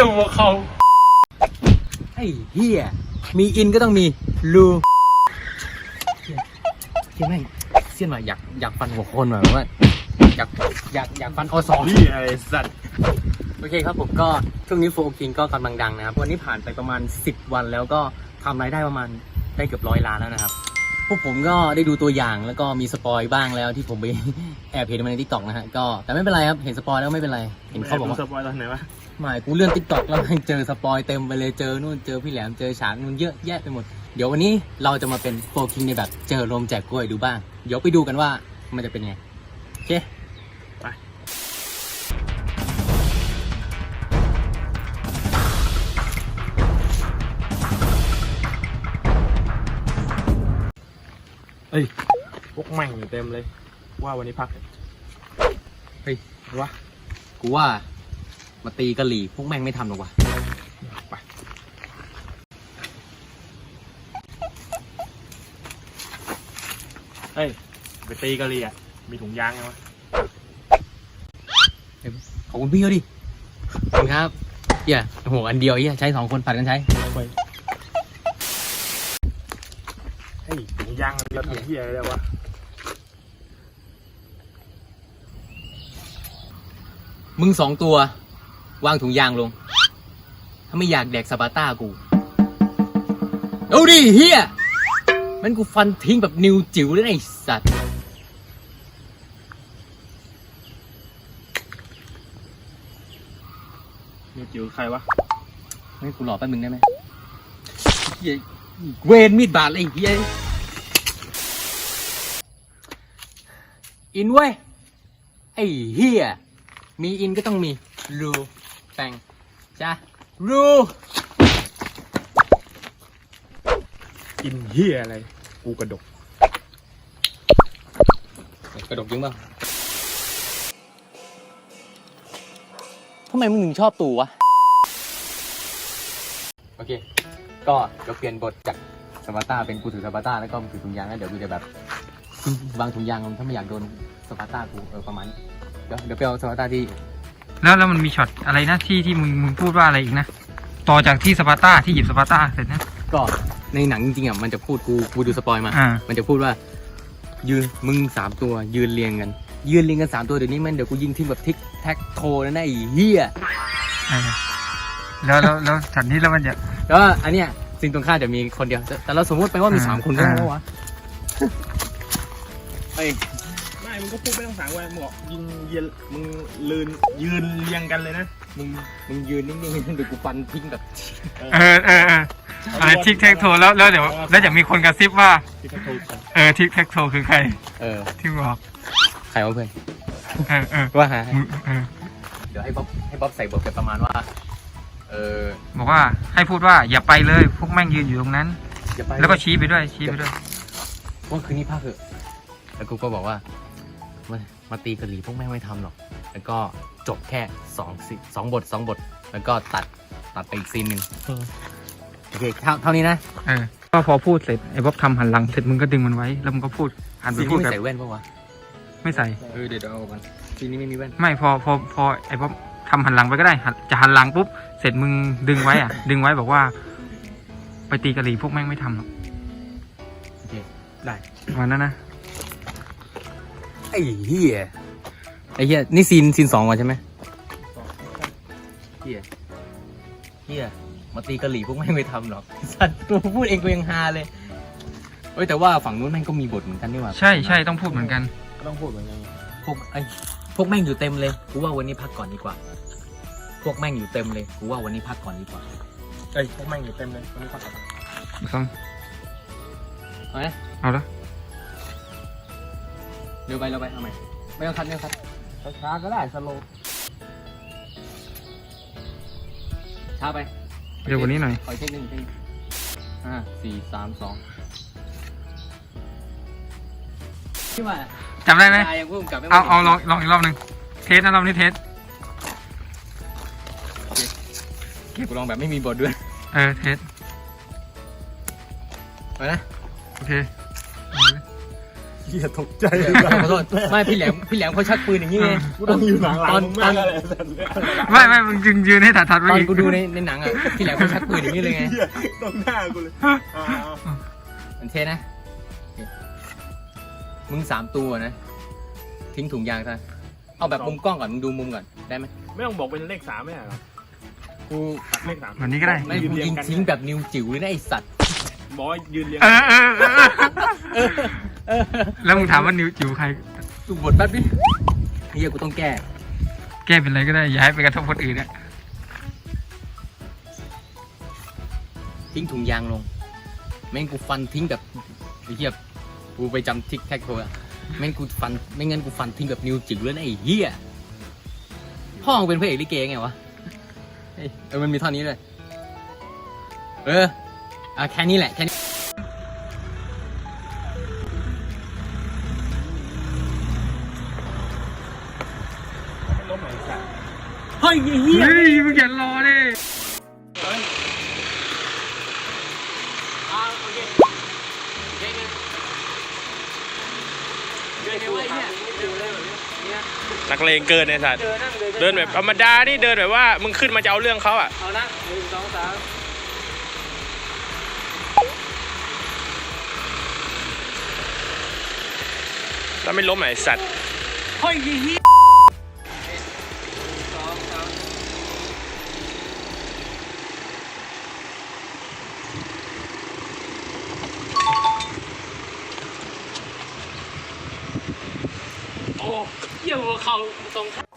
กี่ยวกับเขาไอ้เฮียมีอินก็ต้องมีรูเฮียเฮียแม่งเสี้ยนว่ะอยากอยากฟันหัวคนว่ะแบบว่าอยากอยากอยากฟันอสอง นี่ไอ้สัตว์โอเคครับผมก็ช่วงนี้โฟกิงก็กำลังดังนะครับ วันนี้ผ่านไปประมาณ 10 วันแล้วก็ทำรายได้ประมาณได้เกือบร้อยล้านแล้วนะครับ พวกผมก็ได้ดูตัวอย่างแล้วก็มีสปอยบ้างแล้วที่ผมไป แอบเห็นมาในทิกตอกนะฮะก็แต่ไม่เป็นไรครับเห็นสปอยแล้วไม่เป็นไรเห็นเขาบอกว่าสปอยตอนไหนวะหมายกูเลื่อนทิกตอกแล้วแม่งเจอสปอยเต็มไปเลยเจอนู่นเจอพี่แหลมเจอฉากนู่นเยอะแยะไปหมดเดี๋ยววันนี้เราจะมาเป็นโฟกิงในแบบเจอลมแจกกล้วยดูบ้าง เดี๋ยวไปดูกันว่ามันจะเป็นไงโอเค เอ้ยพวกแม่งอยู่เต็มเลย ว่าวันนี้พัก เฮ้ยวะ กูว่า มาตีกะหรี่พวกแม่งไม่ทำหรอกว่ะไป เฮ้ย ไปตีกะหรี่อะ มีถุงยางไงวะขอบคุณพี่เขาดิขอบคุณครับเฮียโอ้โห อันเดียวเฮียใช้สองคนผัดกันใช้ไปเฮ้ ยถุงยางเราทำที่อะไรได้วะมึงสองตัว วางถุงยางลง ถ้าไม่อยากแดกสปาร์ต้ากู เอาดิเฮียมันกูฟันทิ้งแบบนิวจิ๋วเลยนะไอ้สัตว์มีจิ๋วใครวะให้กูหลอกแป๊บนึงได้ไหมเฮียเวนมีดบาดเลยไอ้เฮีย อินเว้ย ไอ้เฮียมีอินก็ต้องมีรูแปงจ้ะรูกินเฮียอะไร กูกระดก กระดกจริงป่ะทำไมมึงถึงชอบตูวะ โอเค ก็เดี๋ยวเปลี่ยนบทจากสปาร์ต้าเป็นกูถือสปาร์ต้าแล้วก็มึงถือถุงยางแล้วเดี๋ยวกูจะแบบ วางถุงยางถ้าไม่อยากโดนสปาร์ต้ากูเออประมาณนี้เดี๋ยวเดี๋ยวไปเอาสปาร์ต้าที่แล้วแล้วมันมีช็อตอะไรนะที่ที่มึงมึงพูดว่าอะไรอีกนะต่อจากที่สปาร์ต้าที่หยิบสปาร์ต้าเสร็จนะก็ในหนังจริงๆอะมันจะพูดกูกูดูสปอยมา อ่า มันจะพูดว่า ยืนมึงสามตัว ยืนเรียงกัน ยืนเรียงกันสามตัวเดี๋ยวนี้มันเดี๋ยวกูยิงทิ้งแบบทิกแท็กโทนะนะไอ้เหี้ยเออแล้วแล้วแล้วช็อตนี้แล้วมันจะ แล้วาอันเนี้ยสิ่งตรงข้ามจะมีคนเดียวแต่แต่เราสมมติไปว่ามีอ่า สามคนก็ได้อ่าแล้ววะ เอ้ยไม่มึงก็พูดไม่ต้องสั่งไว้มึงบอกยิงเย็นมึงลืนยืนเรียงกันเลยนะมึงมึงยืนนิ่งๆให้เดี๋ยวกูฟันทิ้งแบบเออเออเอออะไรทิกแท็กโทแล้วแล้วเดี๋ยวแล้วจะมีคนกระซิบว่าที่เขาโทรกันเออทิกแท็กโทคือใครเออที่บอกใครวะเพื่อนเออเออว่าหามึงเออเดี๋ยวให้บ๊อบให้บ๊อบใส่บทแบบประมาณว่า เออบอกว่าให้พูดว่าอย่าไปเลยพวกแม่งยืนอยู่ตรงนั้น อย่าไปแล้วก็ชี้ไปด้วยชี้ไปด้วยว่าคืนนี้พักเถอะ แล้วกูก็บอกว่ามามาตีกะหรี่พวกแม่งไม่ทำหรอก แล้วก็จบแค่สองซีสองบทสองบท แล้วก็ตัดตัดไปอีกซีนหนึ่งโอเคเท่าเท่านี้นะเออก็พอพูดเสร็จไอ้บ๊อบทำหันหลังเสร็จมึงก็ดึงมันไว้ แล้วมึงก็พูดหันไปซีนพูนี้ดไม่แบบใส่แว่นปะวะไม่ใส่ เออเดี๋ยวเอากันซีนนี้ไม่มีแว่นไม่พอพอพอไอ้บ๊อบทำหันหลังไปก็ได้หันจะหันหลังปุ๊บเสร็จมึงดึงไว้อะ ดึงไว้บอกว่า ไปตีกะหรี่พวกแม่งไม่ทำหรอกโอเคได้ประวันนั้นนะ ไอ้เหี้ยไอ้เหี้ยนี่ซีนซีนสองว่ะใช่ไหมเหี้ยเหี้ยมาตีกะหรี่พวกแม่งไม่ทำหรอกสัตว์กูพูดเองกูยังฮาเลยเอ้ยแต่ว่าฝั่งนู้นแม่งก็มีบทเหมือนกันนี่หว่าใช่ใช่ต้องพูดเหมือนกัน ก็ต้องพูดเหมือนกันพวกไอ้พวกแม่งอยู่เต็มเลยกูว่าวันนี้พักก่อนดีกว่า พวกแม่งอยู่เต็มเลยกูว่าวันนี้พักก่อนดีกว่าเอ้ยพวกแม่งอยู่เต็มเลยวันนี้พักก่อนต้องเอาไหม เอาละเร็วไปเร็วไปเอาไหมไม่ต้องคัดไม่ต้องคัดช้าๆก็ได้สโลช้าไปเร็วกว่านี้หน่อย ขออีกเทคหนึ่งอีกเทคหนึ่งห้าสี่สามสองที่ว่าจำได้ไหม ตายยังพุ่งกลับไม่เอาเอาลองลองอีกรอบหนึ่งเทสนะรอบนี้เทส กูลองแบบไม่มีบทด้วยเออเทส ไปนะ โอเคเฮียตกใจขอโทษไม่พี่แหลมพี่แหลมเขาชักปืนอย่างนี้ไงกูต้องอยู่หลังหลังตอนมึงตมาอกนอะไรสัตว์เนี่ยไม่ไม่มึงยืนยืนให้ถัดถัดๆไปตอนอีกกูดูในในหนังอะพี่แหลมเขาชักปืนอย่างนี้เลยไงเหี้ยตรงหน้ากูเลยอ่ามันเท่นะ มึงสามตัวนะ ทิ้งถุงยางซะเอาแบบมุมกล้องก่อนมึงดูมุมก่อนได้ไหมไม่ต้องบอกเป็นเลขสามไม่ใช่เหรอกูตัดเลขสามวันนี้ก็ได้ไม่กูยิงทิ้งแบบนิวจิ๋วเลยนะไอสัตว์บอกว่ายืนเรียงเออเออ เออเออเออแล้วมึงถามว่านิวจิ๋วใครดูบทแป๊บดิเฮียกูต้องแก้ แก้เป็นอะไรก็ได้ อย่าให้ไปกระทบคนอื่นอะทิ้งถุงยางลง แม่งกูฟันทิ้งแบบไอ้เหี้ยกูไปจำทิกแท็กโทอะแม่งกูฟันไม่งั้นกูฟันทิ้งแบบนิวจิ๋วเลยนะไอ้เหี้ยพ่อมึงเป็นพระเอกลิเกไงวะเฮ้ยเออมันมีเท่านี้เลย เอออะแค่นี้แหละแค่นี้ ยไอ้เหี้ยเฮ้ยมึงอย่ารอดิอ่าโอเคเก่งเดินไว้เนี่ยเดินเลยแบบนี้เนี่ยนักเลงเกินไอ้สัตว์เดินนั่งเดินเดินแบบธรรมดานี่เดินแบบว่ามึงขึ้นมาจะเอาเรื่องเขาอะเอานะหนึ่งสองสามแล้วไม่ล้มไหนสัตว์เฮ้ย เยหัวเข่าตรงข้าง